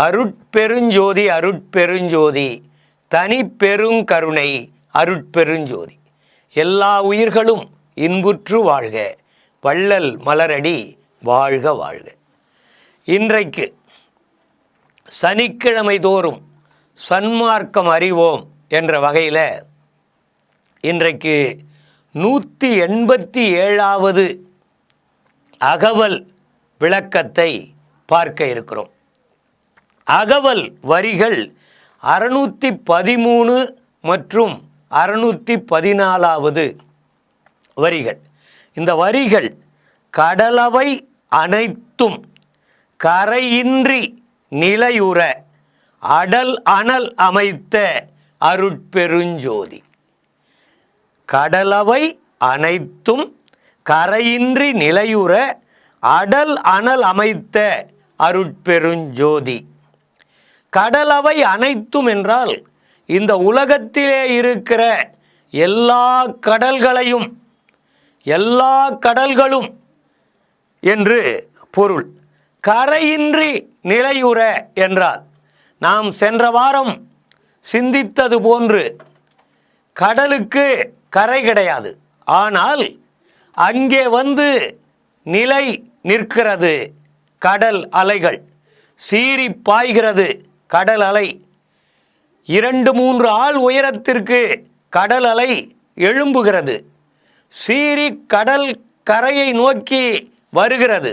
அருட்பெருஞ்சோதி அருட்பெருஞ்சோதி தனி பெருங்கருணை அருட்பெருஞ்சோதி. எல்லா உயிர்களும் இன்புற்று வாழ்க வள்ளல் மலரடி வாழ்க வாழ்க. இன்றைக்கு சனிக்கிழமை தோறும் சன்மார்க்கம் அறிவோம் என்ற வகையில் இன்றைக்கு நூற்றி எண்பத்தி ஏழாவது அகவல் விளக்கத்தை பார்க்க இருக்கிறோம். அகவல் வரிகள் அறுநூற்றி பதிமூணு மற்றும் அறுநூற்றி பதினாலாவது வரிகள். இந்த வரிகள் கடலவை அனைத்தும் கரையின்றி நிலையுற அடல் அனல் அமைத்த அருட்பெருஞ்சோதி. கடலவை அனைத்தும் கரையின்றி நிலையுற அடல் அனல் அமைத்த அருட்பெருஞ்சோதி. கடலவை அனைத்தும் என்றால் இந்த உலகத்திலே இருக்கிற எல்லா கடல்களையும் எல்லா கடல்களும் என்று பொருள். கரையின்றி நிலையுற என்றால் நாம் சென்ற வாரம் சிந்தித்தது போன்று கடலுக்கு கரை கிடையாது. ஆனால் அங்கே வந்து நிலை நிற்கிறது. கடல் அலைகள் சீறி பாய்கிறது. கடல் அலை இரண்டு மூன்று ஆள் உயரத்திற்கு கடல் அலை எழும்புகிறது. சீறி கடல் கரையை நோக்கி வருகிறது.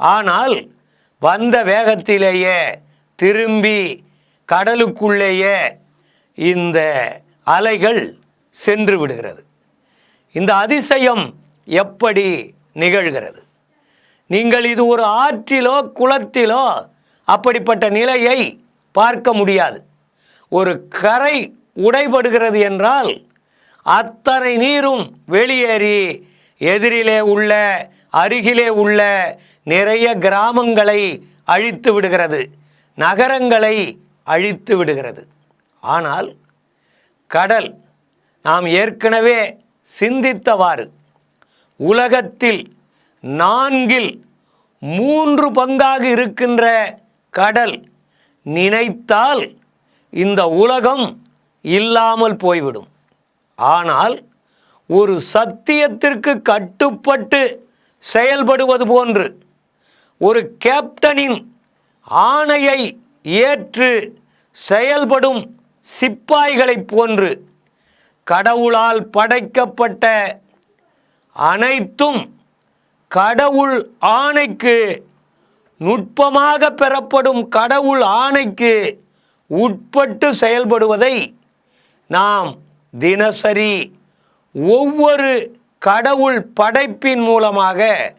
ஆனால் வந்த வேகத்திலேயே திரும்பி கடலுக்குள்ளேயே இந்த அலைகள் சென்று விடுகிறது. இந்த அதிசயம் எப்படி நிகழ்கிறது? நீங்கள் இது ஒரு ஆற்றிலோ குளத்திலோ அப்படிப்பட்ட நிலையை பார்க்க முடியாது. ஒரு கரை உடைபடுகிறது என்றால் அத்தனை நீரும் வெளியேறி எதிரிலே உள்ள அருகிலே உள்ள நிறைய கிராமங்களை அழித்து விடுகிறது. நகரங்களை அழித்து விடுகிறது. ஆனால் கடல் நாம் ஏற்கனவே சிந்தித்தவாறு உலகத்தில் நான்கில் மூன்று பங்காக இருக்கின்ற கடல் நினைத்தால் இந்த உலகம் இல்லாமல் போய்விடும். ஆனால் ஒரு சத்தியத்திற்கு கட்டுப்பட்டு செயல்படுவது போன்று ஒரு கேப்டனின் ஆணையை ஏற்று செயல்படும் சிப்பாய்களைப் போன்று கடவுளால் படைக்கப்பட்ட அனைத்தும் கடவுள் ஆணைக்கு நுட்பமாக பெறப்படும் கடவுள் ஆணைக்கு உட்பட்டு செயல்படுவதை நாம் தினசரி ஒவ்வொரு கடவுள் படைப்பின் மூலமாக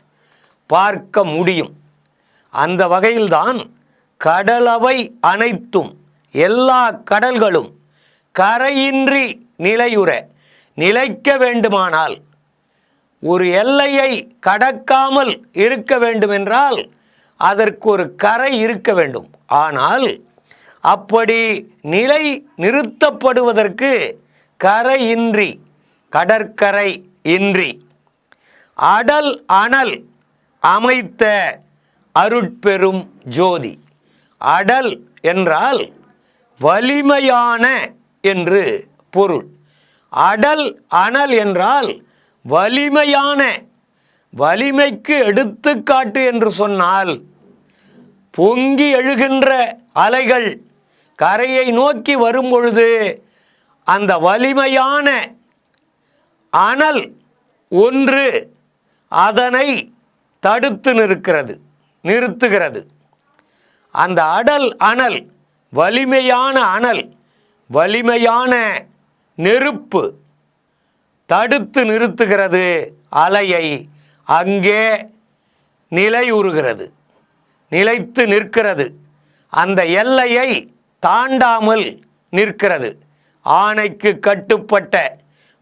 பார்க்க முடியும். அந்த வகையில்தான் கடலவை அனைத்தும் எல்லா கடல்களும் கரையின்றி நிலையுற. நிலைக்க வேண்டுமானால் ஒரு எல்லையை கடக்காமல் இருக்க வேண்டுமென்றால் அதற்கு ஒரு கரை இருக்க வேண்டும். ஆனால் அப்படி நிலை நிறுத்தப்படுவதற்கு கரையின்றி கடற்கரை இன்றி அடல் அனல் அமைத்த அருட்பெரும் ஜோதி. அடல் என்றால் வலிமையான என்று பொருள். அடல் அனல் என்றால் வலிமையான வலிமைக்கு எடுத்துக்காட்டு என்று சொன்னால் பொங்கி எழுகின்ற அலைகள் கரையை நோக்கி வரும்பொழுது அந்த வலிமையான அனல் ஒன்று அதனை தடுத்து நிற்கிறது நிறுத்துகிறது. அந்த அடல் அனல் வலிமையான அனல் வலிமையான நெருப்பு தடுத்து நிறுத்துகிறது அலையை அங்கே நிலையுறுகிறது நிலைத்து நிற்கிறது. அந்த எல்லையை தாண்டாமல் நிற்கிறது. ஆணைக்கு கட்டுப்பட்ட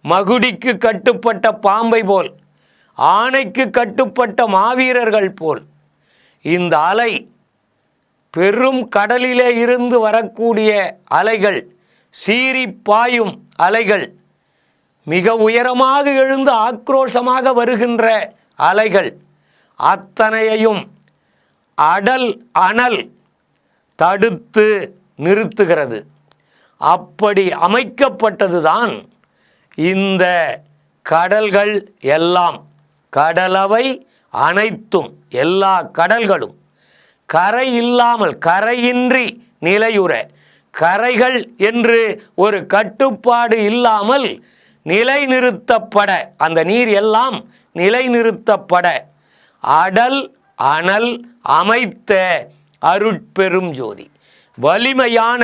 மகுடிக்கு கட்டுப்பட்ட பாம்பை போல் ஆணைக்கு கட்டுப்பட்ட மாவீரர்கள் போல் இந்த அலை பெரும் கடலிலே இருந்து வரக்கூடிய அலைகள் சீறி பாயும் அலைகள். மிக உயரமாக எழுந்து ஆக்ரோஷமாக வருகின்ற அலைகள். அத்தனையையும் அடல் அனல் தடுத்து நிறுத்துகிறது. அப்படி அமைக்கப்பட்டதுதான் இந்த கடல்கள் எல்லாம். கடலவை அனைத்தும் எல்லா கடல்களும். கரை இல்லாமல் கரையின்றி நிலையுற கரைகள் என்று ஒரு கட்டுப்பாடு இல்லாமல் நிலைநிறுத்தப்பட அந்த நீர் எல்லாம் நிலைநிறுத்தப்பட அடல் அனல் அமைத்த அருட்பெரும் ஜோதி. வலிமையான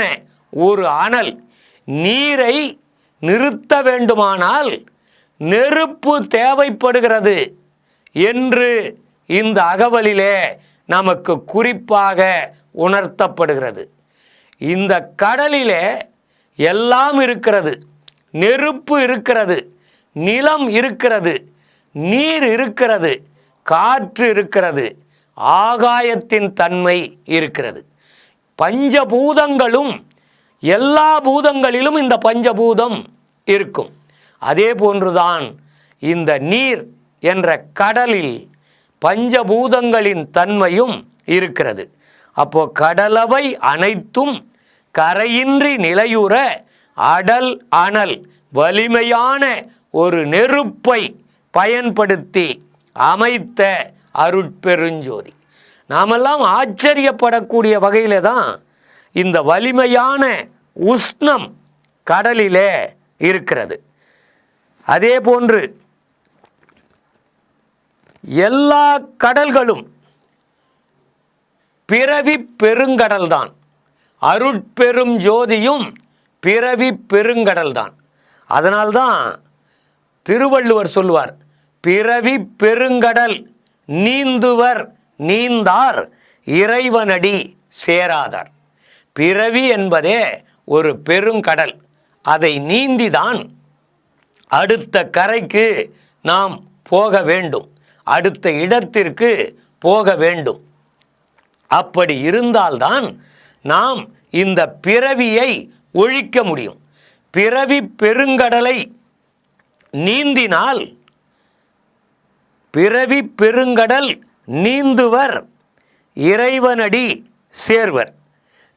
ஒரு அனல் நீரை நிறுத்த வேண்டுமானால் நெருப்பு தேவைப்படுகிறது என்று இந்த அகவலிலே நமக்கு குறிப்பாக உணர்த்தப்படுகிறது. இந்த கடலிலே எல்லாம் இருக்கிறது. நெருப்பு இருக்கிறது. நிலம் இருக்கிறது. நீர் இருக்கிறது. காற்று இருக்கிறது. ஆகாயத்தின் தன்மை இருக்கிறது. பஞ்சபூதங்களும் எல்லா பூதங்களிலும் இந்த பஞ்சபூதம் இருக்கும். அதே போன்றுதான் இந்த நீர் என்ற கடலில் பஞ்சபூதங்களின் தன்மையும் இருக்கிறது. அப்போ கடலவை அனைத்தும் கரையின்றி நிலையுற அடல் அனல் வலிமையான ஒரு நெருப்பை பயன்படுத்தி அமைத்த அருட்பெருஞ்சோதி. நாமெல்லாம் ஆச்சரியப்படக்கூடிய வகையில் தான் இந்த வலிமையான உஷ்ணம் கடலிலே இருக்கிறது. அதே போன்று எல்லா கடல்களும் பிறவி பெருங்கடல்தான். அருட்பெரும் ஜோதியும் பிறவி பெருங்கடல்தான். அதனால்தான் திருவள்ளுவர் சொல்லுவார் பிறவி பெருங்கடல் நீந்துவர் நீந்தார் இறைவனடி சேராதார். பிறவி என்பதே ஒரு பெருங்கடல். அதை நீந்திதான் அடுத்த கரைக்கு நாம் போக வேண்டும். அடுத்த இடத்திற்கு போக வேண்டும். அப்படி இருந்தால்தான் நாம் இந்த பிறவியை ஒழிக்க முடியும். பிறவி பெருங்கடலை நீந்தினால் பிறவி பெருங்கடல் நீந்துவர் இறைவனடி சேர்வர்.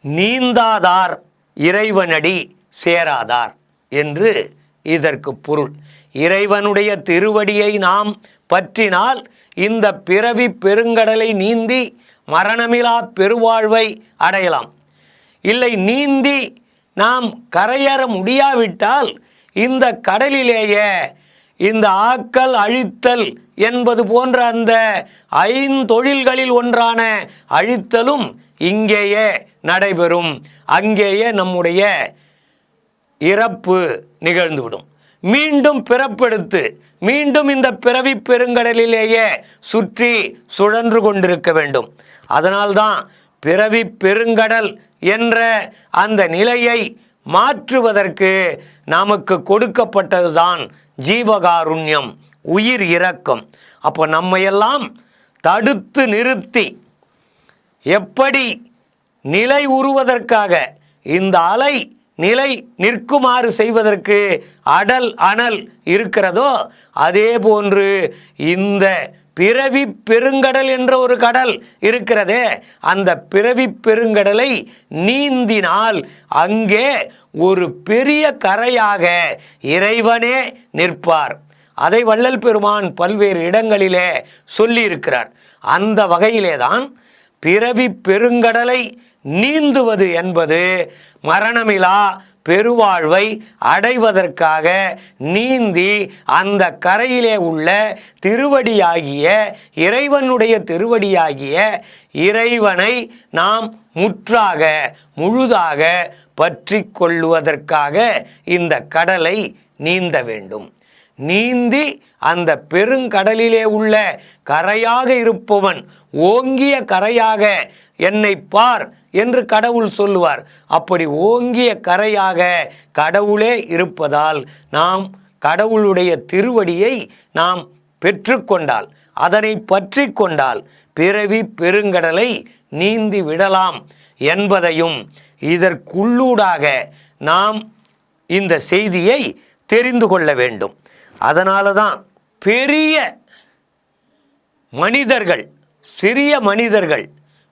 நீந்தாதார் இறைவனடி சேராதார் என்று இதற்கு பொருள். இறைவனுடைய திருவடியை நாம் பற்றினால் இந்த பிறவி பெருங்கடலை நீந்தி மரணமிலா பெருவாழ்வை அடையலாம். இல்லை நீந்தி நாம் கரையேற முடியாவிட்டால் இந்த கடலிலேயே இந்த ஆக்கல் அழித்தல் என்பது போன்ற அந்த ஐந்தொழில்களில் ஒன்றான அழித்தலும் இங்கேயே நடைபெறும். அங்கேயே நம்முடைய இறப்பு நிகழ்ந்துவிடும். மீண்டும் பிறப்பெடுத்து மீண்டும் இந்த பிறவி பெருங்கடலிலேயே சுற்றி சுழன்று கொண்டிருக்க வேண்டும். அதனால்தான் பிறவி பெருங்கடல் என்ற அந்த நிலையை மாற்றுவதற்கு நமக்கு கொடுக்கப்பட்டதுதான் ஜீவகாருண்யம் உயிர் இரக்கம். அப்போ நம்மையெல்லாம் தடுத்து நிறுத்தி எப்படி நிலை உருவதற்காக இந்த அலை நிலை நிற்குமாறு செய்வதற்கு அடல் அனல் இருக்கிறதோ அதே போன்று இந்த பிறவி பெருங்கடல் என்ற ஒரு கடல் இருக்கிறதே அந்த பிறவி பெருங்கடலை நீந்தினால் அங்கே ஒரு பெரிய கரையாக இறைவனே நிற்பார். அதை வள்ளல் பெருமான் பல்வேறு இடங்களிலே சொல்லியிருக்கிறார். அந்த வகையிலே தான் பிறவி பெருங்கடலை நீந்துவது என்பது மரணமிலா பெருவாழ்வை அடைவதற்காக நீந்தி அந்த கரையிலே உள்ள திருவடியாகிய இறைவனுடைய திருவடியாகிய இறைவனை நாம் முற்றாக முழுதாக பற்றி கொள்ளுவதற்காக இந்த கடலை நீந்த வேண்டும். நீந்தி அந்த பெருங்கடலிலே உள்ள கரையாக இருப்பவன் ஓங்கிய கரையாக என்னை பார் என்று கடவுள் சொல்லுவார். அப்படி ஓங்கிய கரையாக கடவுளே இருப்பதால் நாம் கடவுளுடைய திருவடியை நாம் பெற்றுக்கொண்டால் அதனை பற்றி கொண்டால் பிறவி பெருங்கடலை நீந்தி விடலாம் என்பதையும் இதற்குள்ளூடாக நாம் இந்த செய்தியை தெரிந்து கொள்ள வேண்டும். அதனால தான் பெரிய மனிதர்கள் சிறிய மனிதர்கள்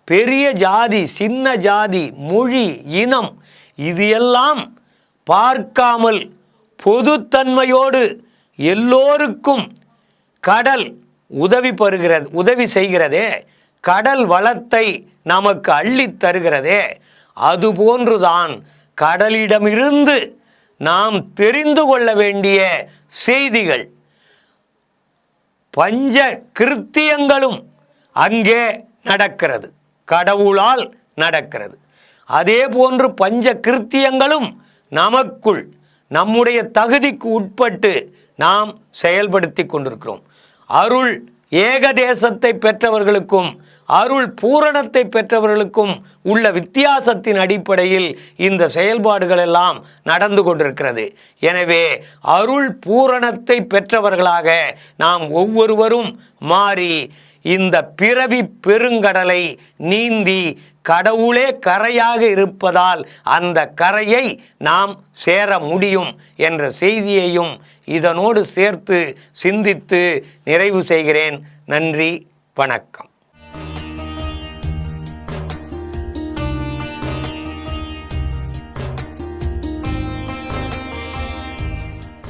பெரிய ஜாதி சின்ன ஜாதி மொழி இனம் இது எல்லாம் பார்க்காமல் பொதுத்தன்மையோடு எல்லோருக்கும் கடல் உதவி பெறுகிறது உதவி செய்கிறதே கடல் வளத்தை நமக்கு அள்ளித் தருகிறதே அதுபோன்றுதான் கடலிடமிருந்து நாம் தெரிந்து கொள்ள வேண்டிய செய்திகள். பஞ்ச கிருத்தியங்களும் அங்கே நடக்கிறது. கடவுளால் நடக்கிறது. அதே போன்று பஞ்ச கிருத்தியங்களும் நமக்குள் நம்முடைய தகுதிக்கு உட்பட்டு நாம் செயல்படுத்தி கொண்டிருக்கிறோம். அருள் ஏகதேசத்தை பெற்றவர்களுக்கும் அருள் பூரணத்தை பெற்றவர்களுக்கும் உள்ள வித்தியாசத்தின் அடிப்படையில் இந்த செயல்பாடுகள் எல்லாம் நடந்து கொண்டிருக்கிறது. எனவே அருள் பூரணத்தை பெற்றவர்களாக நாம் ஒவ்வொருவரும் மாறி இந்த பிறவி பெருங்கடலை நீந்தி கடவுளே கரையாக இருப்பதால் அந்த கரையை நாம் சேர முடியும் என்ற செய்தியையும் இதனோடு சேர்த்து சிந்தித்து நிறைவு செய்கிறேன். நன்றி வணக்கம்.